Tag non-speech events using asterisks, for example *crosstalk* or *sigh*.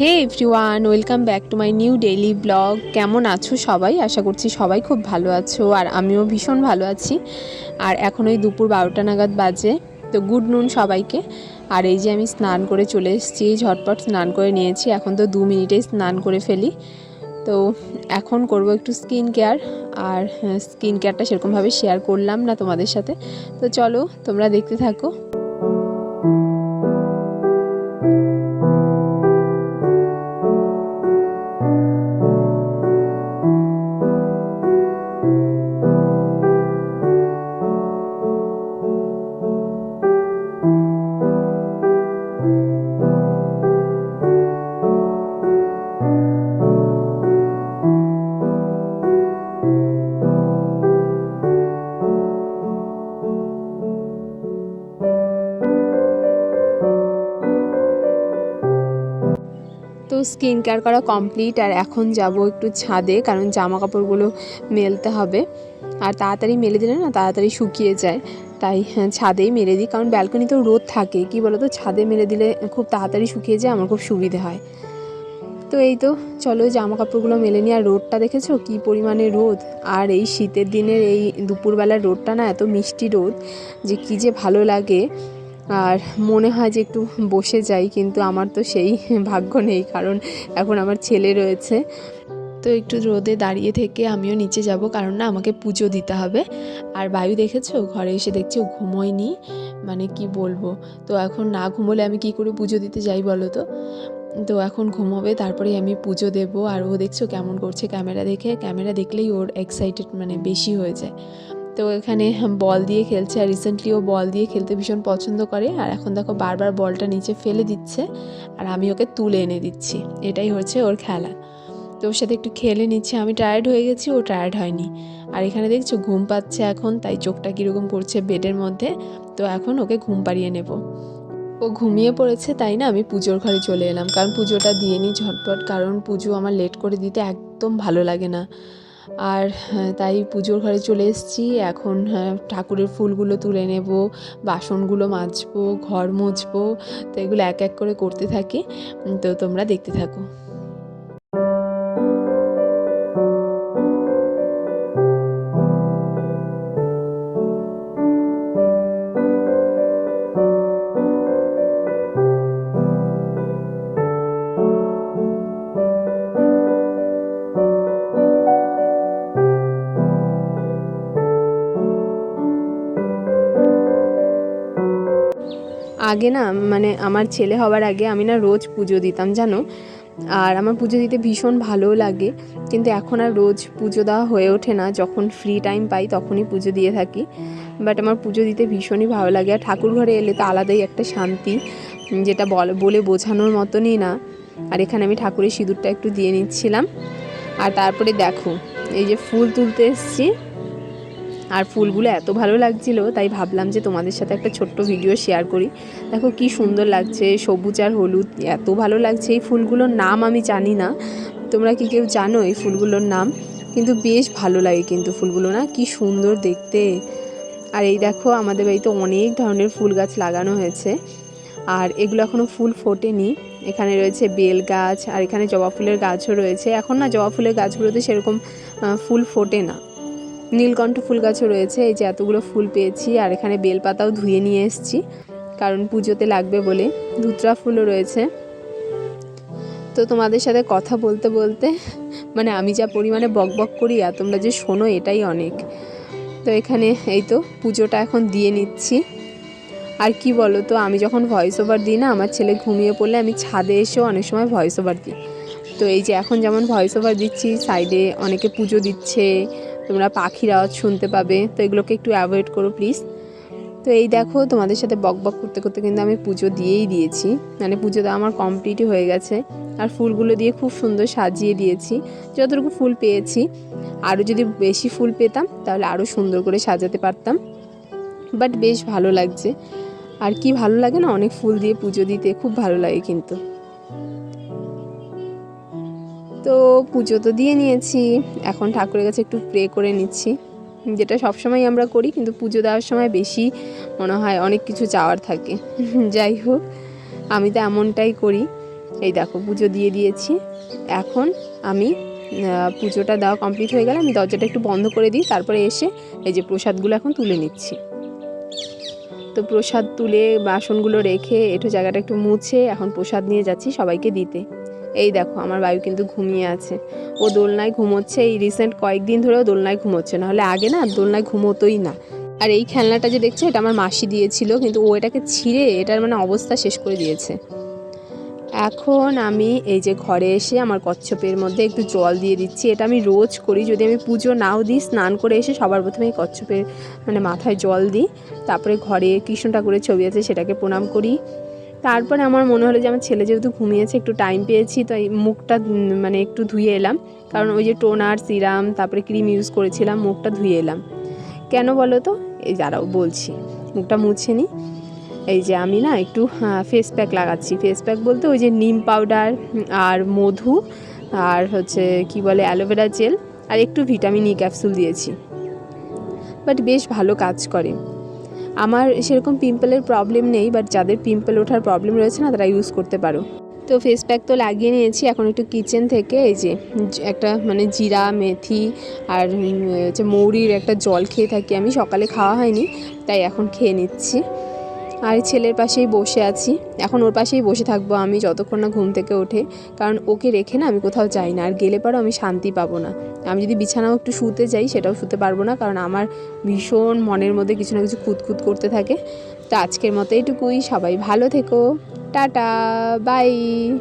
Hey everyone, welcome back to my new daily vlog. কেমন আছো সবাই? আশা করছি সবাই খুব ভালো আছো আর আমিও ভীষণ ভালো আছি। আর এখন ওই দুপুর বারোটা নাগাদ বাজে, তো গুড নুন সবাইকে। আর এই যে আমি স্নান করে চলে এসেছি ঝটপট স্নান করে নিয়েছি। এখন তো দু মিনিটেই স্নান করে ফেলি। তো এখন করব একটু স্কিন কেয়ার, আর স্কিন কেয়ারটা সেরকমভাবে শেয়ার করলাম না তোমাদের সাথে। তো চলো তোমরা দেখতে থাকো। স্কিন কেয়ার করা কমপ্লিট আর এখন যাব একটু ছাদে কারণ জামা কাপড়গুলো মেলতে হবে। আর তাড়াতাড়ি মেলে দিলে না তাড়াতাড়ি শুকিয়ে যায়। তাই হ্যাঁ, ছাদেই মেলে দিই কারণ ব্যালকনিতেও রোদ থাকে। কি বলো তো ছাদে মেলে দিলে খুব তাড়াতাড়ি শুকিয়ে যায় আমার খুব সুবিধে হয়। তো এই তো চলো জামা কাপড়গুলো মেলে নিই। আর রোদটা দেখেছ? কি পরিমাণে রোদ! আর এই শীতের দিনের এই দুপুরবেলার রোদটা না এত মিষ্টি রোদ যে কী যে ভালো লাগে। আর মনে হয় যে একটু বসে যাই, কিন্তু আমার তো সেই ভাগ্য নেই, কারণ এখন আমার ছেলে রয়েছে। তো একটু রোদে দাঁড়িয়ে থেকে আমিও নিচে যাব, কারণ না আমাকে পুজো দিতে হবে। আর বায়ু দেখেছ? ঘরে এসে দেখছি ও ঘুমোয়নি। মানে কি বলব? তো এখন না ঘুমোলে আমি কি করে পুজো দিতে যাই বলো তো? তো এখন ঘুমোবে, তারপরে আমি পুজো দেবো। আর ও দেখছ কেমন করছে ক্যামেরা দেখে। ক্যামেরা দেখলেই ওর এক্সাইটেড মানে বেশি হয়ে যায়। তো এখানে বল দিয়ে খেলছে আর রিসেন্টলি ও বল দিয়ে খেলতে ভীষণ পছন্দ করে। আর এখন দেখো বারবার বলটা নিচে ফেলে দিচ্ছে আর আমি ওকে তুলে এনে দিচ্ছি। এটাই হচ্ছে ওর খেলা। তো ওর সাথে একটু খেলে নিচ্ছে। আমি টায়ার্ড হয়ে গেছি ও টায়ার্ড হয়নি। আর এখানে দেখছ ঘুম পাচ্ছে এখন তাই চোখটা কীরকম করছে বেডের মধ্যে। তো এখন ওকে ঘুম পাড়িয়ে নেব। ও ঘুমিয়ে পড়েছে তাই না? আমি পুজোর ঘরে চলে এলাম। কারণ পুজোটা দিয়ে নিই ঝটপট কারণ পুজো আমার লেট করে দিতে একদম ভালো লাগে না। আর হ্যাঁ, তাই পুজোর ঘরে চলে এসেছি। এখন হ্যাঁ, ঠাকুরের ফুলগুলো তুলে নেব বাসনগুলো মাজবো ঘর মুছবো তো এগুলো এক এক করে করতে থাকি। তো তোমরা দেখতে থাকো। আগে না মানে আমার ছেলে হওয়ার আগে আমি না রোজ পুজো দিতাম, জানো? আর আমার পুজো দিতে ভীষণ ভালোও লাগে, কিন্তু এখন আর রোজ পুজো দেওয়া হয়ে ওঠে না। যখন ফ্রি টাইম পাই তখনই পুজো দিয়ে থাকি। বাট আমার পুজো দিতে ভীষণই ভালো লাগে। আর ঠাকুর ঘরে এলে তো আলাদাই একটা শান্তি, যেটা বল, বলে বোঝানোর মতনই না। আর এখানে আমি ঠাকুরের সিঁদুরটা একটু দিয়ে নিচ্ছিলাম। আর তারপরে দেখো, এই যে ফুল তুলতে এসছি। আর ফুলগুলো এত ভালো লাগছিল, তাই ভাবলাম যে তোমাদের সাথে একটা ছোট্ট ভিডিও শেয়ার করি। দেখো কি সুন্দর লাগছে, সবুজ আর হলুদ, এত ভালো লাগছে এই ফুলগুলোর নাম আমি জানি না। তোমরা কি কেউ জানো এই ফুলগুলোর নাম? কিন্তু বেশ ভালো লাগে কিন্তু ফুলগুলো না, কি সুন্দর দেখতে। আর এই দেখো, আমাদের বাড়িতে অনেক ধরনের ফুল গাছ লাগানো হয়েছে। আর এগুলো এখনও ফুল ফোটেনি। এখানে রয়েছে বেল গাছ, আর এখানে জবা ফুলের গাছও রয়েছে। এখন না জবা ফুলের গাছগুলোতে সেরকম ফুল ফোটে না। নীলকণ্ঠ ফুল গাছও রয়েছে, এই যে এতগুলো ফুল পেয়েছি, আর এখানে বেলপাতাও ধুয়ে নিয়ে এসেছি, কারণ পুজোতে লাগবে বলে ধুতরা ফুলও রয়েছে। তো তোমাদের সাথে কথা বলতে বলতে মানে আমি যা পরিমাণে বক বক করি, আর তোমরা যে শোনো এটাই অনেক। তো এখানে এই তো পুজোটা এখন দিয়ে নিচ্ছি। আর কি বলো তো, আমি যখন ভয়েস ওভার দিই না, আমার ছেলে ঘুমিয়ে পড়লে আমি ছাদে এসেও অনেক সময় ভয়েস ওভার দিই। তো এই যে এখন যেমন ভয়েস ওভার দিচ্ছি সাইডে অনেকে পুজো দিচ্ছে তোমরা পাখির আওয়াজ শুনতে পাবে। তো এগুলোকে একটু অ্যাভয়েড করো প্লিজ তো এই দেখো, তোমাদের সাথে বক বক করতে করতে কিন্তু আমি পুজো দিয়েই দিয়েছি। মানে পুজো দেওয়া আমার কমপ্লিটই হয়ে গেছে। আর ফুলগুলো দিয়ে খুব সুন্দর সাজিয়ে দিয়েছি। যতটুকু ফুল পেয়েছি। আরও যদি বেশি ফুল পেতাম, তাহলে আরও সুন্দর করে সাজাতে পারতাম। বাট বেশ ভালো লাগছে। আর কি ভালো লাগে না, অনেক ফুল দিয়ে পুজো দিতে, খুব ভালো লাগে কিন্তু। তো পুজো তো দিয়ে নিয়েছি। এখন ঠাকুরের কাছে একটু প্রে করে নিচ্ছি। যেটা সবসময় আমরা করি, কিন্তু পুজো দেওয়ার সময় বেশি মনে হয় অনেক কিছু চাওয়ার থাকে। *laughs* যাই হোক, আমি তো এমনটাই করি। এই দেখো, পুজো দিয়ে দিয়েছি। এখন আমি পুজোটা দেওয়া কমপ্লিট হয়ে গেলে আমি দরজাটা একটু বন্ধ করে দিই। তারপরে এসে এই যে প্রসাদগুলো এখন তুলে নিচ্ছি। তো প্রসাদ তুলে বাসনগুলো রেখে একটু জায়গাটা একটু মুছে, এখন প্রসাদ নিয়ে যাচ্ছি সবাইকে দিতে। এই দেখো, আমার বায়ু কিন্তু ঘুমিয়ে আছে। ও দোলনায় ঘুমোচ্ছে, এই রিসেন্ট কয়েকদিন ধরেও দোলনায় ঘুমোচ্ছে। নাহলে আগে না, দোলনায় ঘুমোতোই না। আর এই খেলনাটা যে দেখছ, এটা আমার মাসি দিয়েছিল, কিন্তু ও এটাকে ছিঁড়ে, এটার মানে অবস্থা শেষ করে দিয়েছে। এখন আমি এই যে ঘরে এসে আমার কচ্ছপের মধ্যে একটু জল দিয়ে দিচ্ছি। এটা আমি রোজ করি, যদি আমি পুজো নাও দিই, স্নান করে এসে সবার প্রথমে এই কচ্ছপের মানে মাথায় জল দিই। তারপরে ঘরে কৃষ্ণ ঠাকুরের ছবি আছে, সেটাকে প্রণাম করি। তারপরে আমার মনে হলো যে আমার ছেলে যেহেতু ঘুমিয়েছে, একটু টাইম পেয়েছি তো এই মুখটা মানে একটু ধুয়ে এলাম। কারণ ওই যে টোনার সিরাম তারপরে ক্রিম ইউজ করেছিলাম, মুখটা ধুয়ে এলাম। কেন বলো তো? এই দাঁড়াও বলছি, মুখটা মুছে নিই এই যে আমি না একটু ফেস প্যাক লাগাচ্ছি। ফেস প্যাক বলতে ওই যে নিম পাউডার আর মধু, আর হচ্ছে কি বলে অ্যালোভেরা জেল আর একটু ভিটামিন ই ক্যাপসুল দিয়েছি। বাট বেশ ভালো কাজ করে। আমার সেরকম পিম্পলের প্রবলেম নেই বাট যাদের পিম্পল ওঠার প্রবলেম রয়েছে না, তারা ইউজ করতে পারো। তো ফেস প্যাক তো লাগিয়ে নিয়েছি, এখন একটু কিচেন থেকে এই যে একটা মানে জিরা, মেথি আর হচ্ছে মৌরির একটা জল খেয়ে থাকি। আমি সকালে খাওয়া হয়নি, তাই এখন খেয়ে নিচ্ছি। আর ছেলের পাশেই বসে আছি। এখন ওর পাশেই বসে থাকব আমি যতক্ষণ না ঘুম থেকে ওঠে। কারণ ওকে রেখে না আমি কোথাও যাই না। আর গেলে পরও আমি শান্তি পাবো না। আমি যদি বিছানাও একটু শুতে যাই সেটাও শুতে পারব না। কারণ আমার ভীষণ মনের মধ্যে কিছু না কিছু খুঁতখুত করতে থাকে। তো আজকের মতো এটুকুই। সবাই ভালো থেকো। Tata, bye.